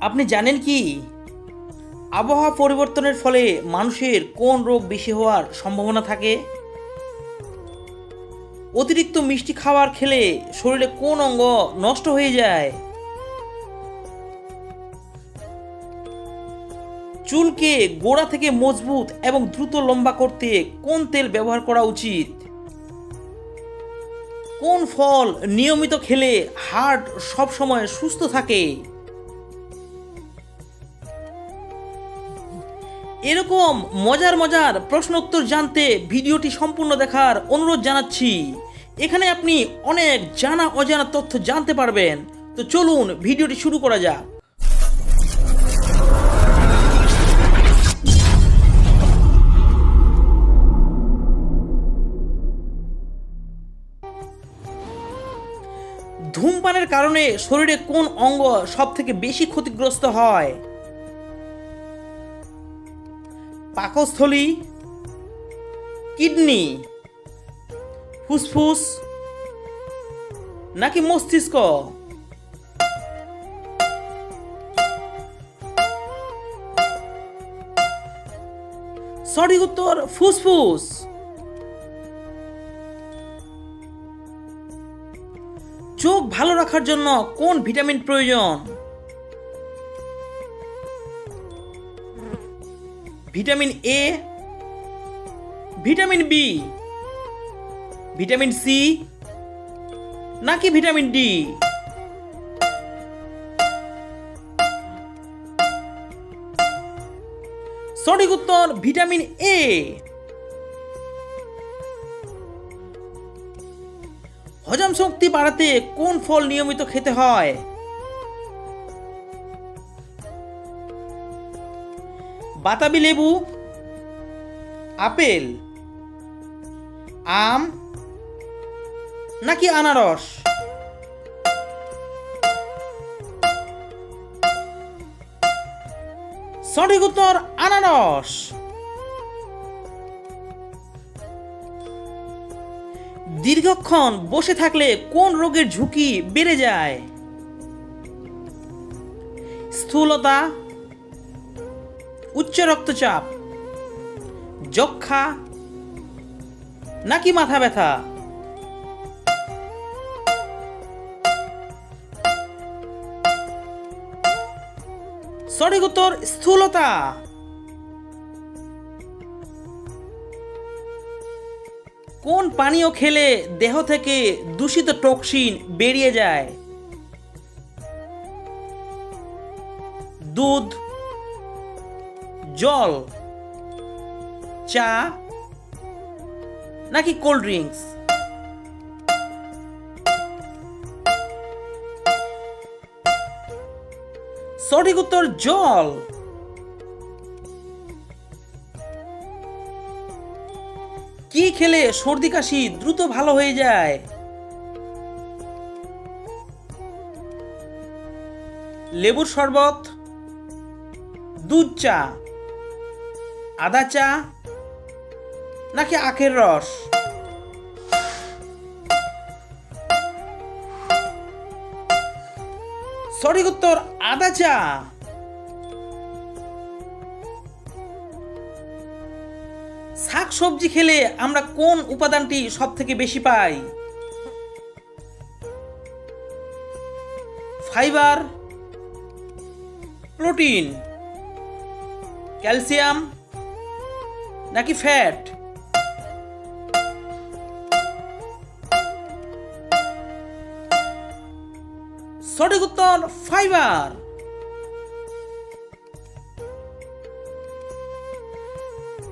আপনি জানেন কি? আবহাওয়া পরিবর্তনের ফলে মানুষের কোন রোগ বেশি হওয়ার সম্ভাবনা থাকে? অতিরিক্ত মিষ্টি খাবার খেলে শরীরে কোন অঙ্গ নষ্ট হয়ে যায়? চুলকে গোড়া থেকে মজবুত এবং দ্রুত লম্বা করতে কোন তেল ব্যবহার করা উচিত? কোন ফল নিয়মিত খেলে হার্ট সবসময় সুস্থ থাকে? এরকম মজার মজার প্রশ্ন উত্তর জানতে ভিডিওটি সম্পূর্ণ দেখার অনুরোধ জানাচ্ছি। এখানে আপনি অনেক জানা অজানা তথ্য জানতে পারবেন। তো চলুন ভিডিওটি শুরু করা যাক। ধূমপানের কারণে শরীরে কোন অঙ্গ সব থেকে বেশি ক্ষতিগ্রস্ত হয়? পাকস্থলী, কিডনি, ফুসফুস, নাকি মস্তিষ্ক? সঠিক উত্তর, ফুসফুস। চোখ ভালো রাখার জন্য কোন ভিটামিন প্রয়োজন? Vitamin A vitamin B vitamin C নাকি ভিটামিন ডি সঠিক উত্তর ভিটামিন এ হজম শক্তি বাড়াতে কোন ফল নিয়মিত খেতে হয়? বাতাবি লেবু, আপেল, আম, নাকি আনারস? সঠিক উত্তর, আনারস। দীর্ঘক্ষণ বসে থাকলে কোন রোগের ঝুঁকি বেড়ে যায়? স্থূলতা উচ্চ রক্তচাপ, যক্ষা, নাকি মাথা ব্যথা? সঠিক উত্তর, স্থূলতা। কোন পানীয় খেলে দেহ থেকে দূষিত টক্সিন বেরিয়ে যায়? দুধ জল, চা, নাকি কোল্ড ড্রিঙ্কস? সঠিক উত্তর জল। কি খেলে সর্দি কাশি দ্রুত ভালো হয়ে যায়? লেবুর শরবত, দুধ চা। আদা চা, নাকি আখের রস? সঠিক উত্তর, আদা চা। শাক সবজি খেলে আমরা কোন উপাদানটি সব থেকে বেশি পাই? ফাইবার, প্রোটিন, ক্যালসিয়াম নাকি ফ্যাট? সঠিক উত্তর, ফাইবার।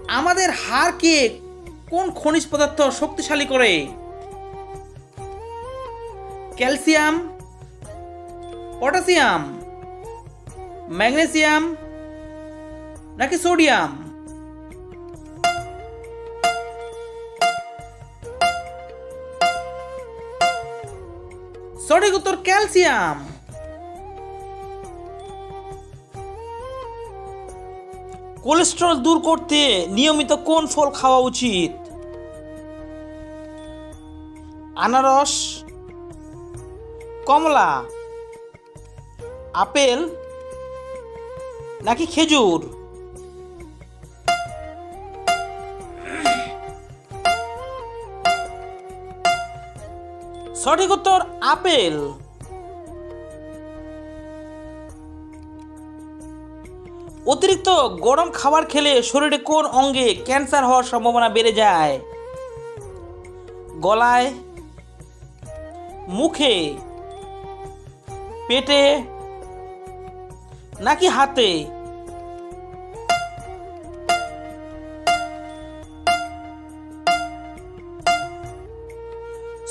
আমাদের হাড়কে কোন খনিজ পদার্থ শক্তিশালী করে? ক্যালসিয়াম, পটাশিয়াম, ম্যাগনেসিয়াম, নাকি সোডিয়াম? সঠিক উত্তর ক্যালসিয়াম। কোলেস্ট্রল দূর করতে নিয়মিত কোন ফল খাওয়া উচিত? আনারস, কমলা, আপেল নাকি খেজুর? সঠিক উত্তর আপেল। অতিরিক্ত গরম খাবার খেলে শরীরে কোন অঙ্গে ক্যান্সার হওয়ার সম্ভাবনা বেড়ে যায়? গলায়, মুখে, পেটে, নাকি হাতে?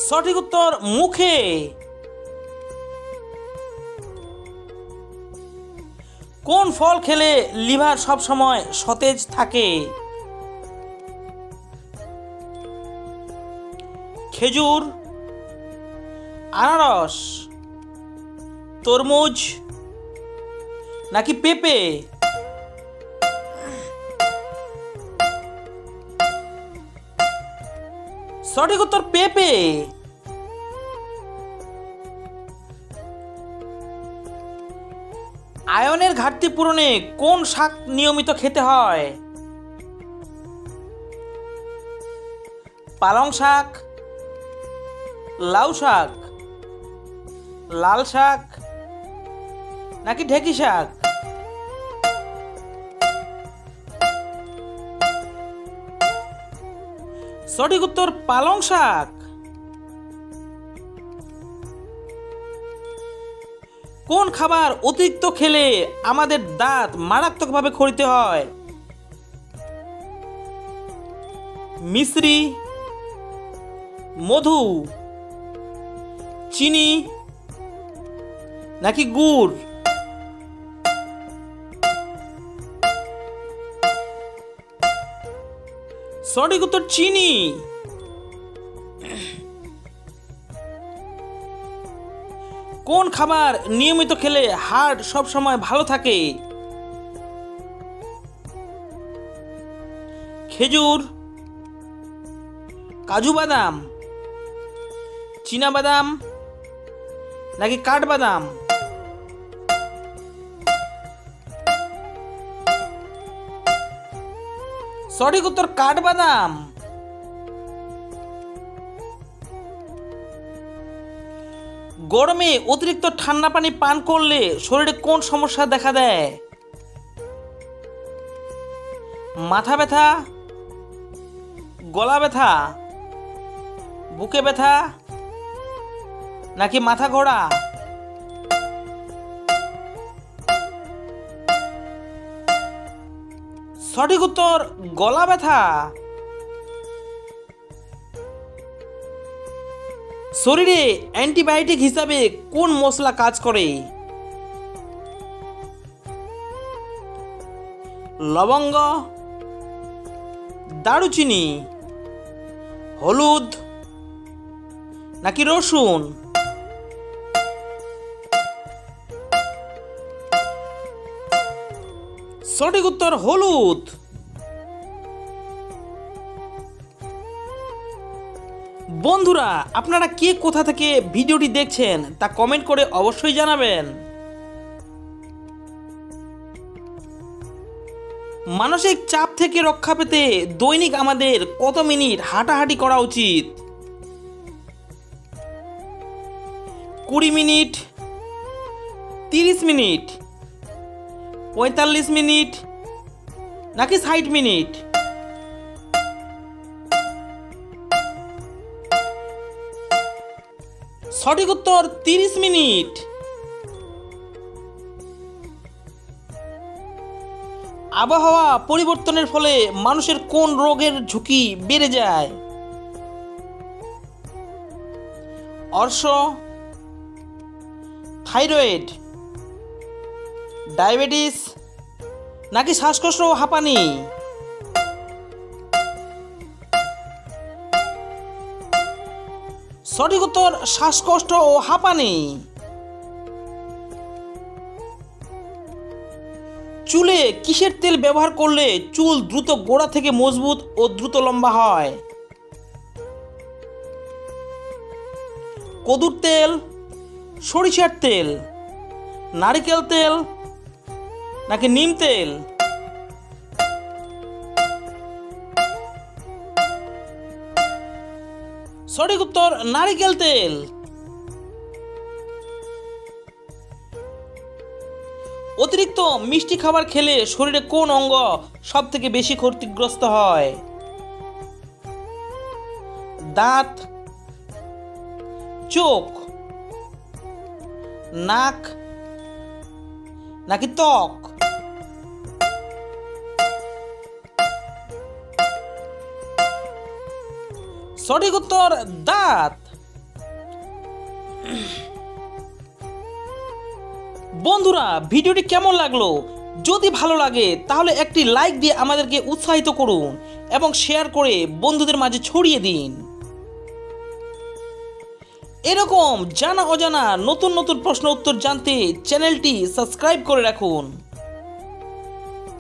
সঠিক উত্তর মুখে। কোন ফল খেলে লিভার সব সময় সতেজ থাকে? খেজুর, আনারস, তরমুজ, নাকি পেঁপে? সঠিক উত্তর পেঁপে। আয়নের ঘাটতি পূরণে কোন শাক নিয়মিত খেতে হয়? পালং শাক, লাউ শাক, লাল শাক, নাকি ঢেকি শাক? সঠিক উত্তর পালং শাক। কোন খাবার অতিরিক্ত খেলে আমাদের দাঁত মারাত্মকভাবে খরিতে হয়? মিশ্রি মধু, চিনি, নাকি গুড়? সঠিক উত্তর চিনি। কোন খাবার নিয়মিত খেলে হার্ট সব সময় ভালো থাকে? খেজুর, কাজু বাদাম, চীনা বাদাম, নাকি কাঠবাদাম সঠিক উত্তর কাঠবাদাম। গরমে অতিরিক্ত ঠান্ডা পানি পান করলে শরীরে কোন সমস্যা দেখা দেয়? মাথা ব্যথা, গলা ব্যথা, বুকে ব্যথা, নাকি মাথা ঘোরা? সঠিক উত্তর, গলা ব্যথা। শরীরে অ্যান্টিবায়োটিক হিসাবে কোন মশলা কাজ করে? লবঙ্গ, দারুচিনি, হলুদ, নাকি রসুন? সঠিক উত্তর হলুদ। বন্ধুরা, আপনারা কে কোথা থেকে ভিডিওটি দেখছেন তা কমেন্ট করে অবশ্যই জানাবেন। মানসিক চাপ থেকে রক্ষা পেতে দৈনিক আমাদের কত মিনিট হাঁটাহাঁটি করা উচিত? কুড়ি মিনিট, তিরিশ মিনিট পঁয়তাল্লিশ মিনিট নাকি ষাট মিনিট? সঠিক উত্তর তিরিশ মিনিট। আবহাওয়া পরিবর্তনের ফলে মানুষের কোন রোগের ঝুঁকি বেড়ে যায়? অর্শ, থাইরয়েড ডায়াবেটিস? নাকি শ্বাসকষ্ট ও হাঁপানি? সঠিক উত্তর, শ্বাসকষ্ট ও হাঁপানি। চুলে কিসের তেল ব্যবহার করলে চুল দ্রুত গোড়া থেকে মজবুত ও দ্রুত লম্বা হয়? কদুর তেল, সরিষার তেল, নারিকেল তেল নাকি নিম তেল? সঠিক উত্তর নারিকেল তেল। অতিরিক্ত মিষ্টি খাবার খেলে শরীরে কোন অঙ্গ সব থেকে বেশি ক্ষতিগ্রস্ত হয়? দাঁত, চোখ, নাক, নাকি ত্বক? সঠিক উত্তর, দাঁত। বন্ধুরা, ভিডিওটি কেমন লাগল? যদি ভালো লাগে, তাহলে একটি লাইক দিয়ে আমাদেরকে উৎসাহিত করুন এবং শেয়ার করে বন্ধুদের মাঝে ছড়িয়ে দিন। এরকম জানা অজানা নতুন নতুন প্রশ্ন উত্তর জানতে চ্যানেলটি সাবস্ক্রাইব করে রাখুন।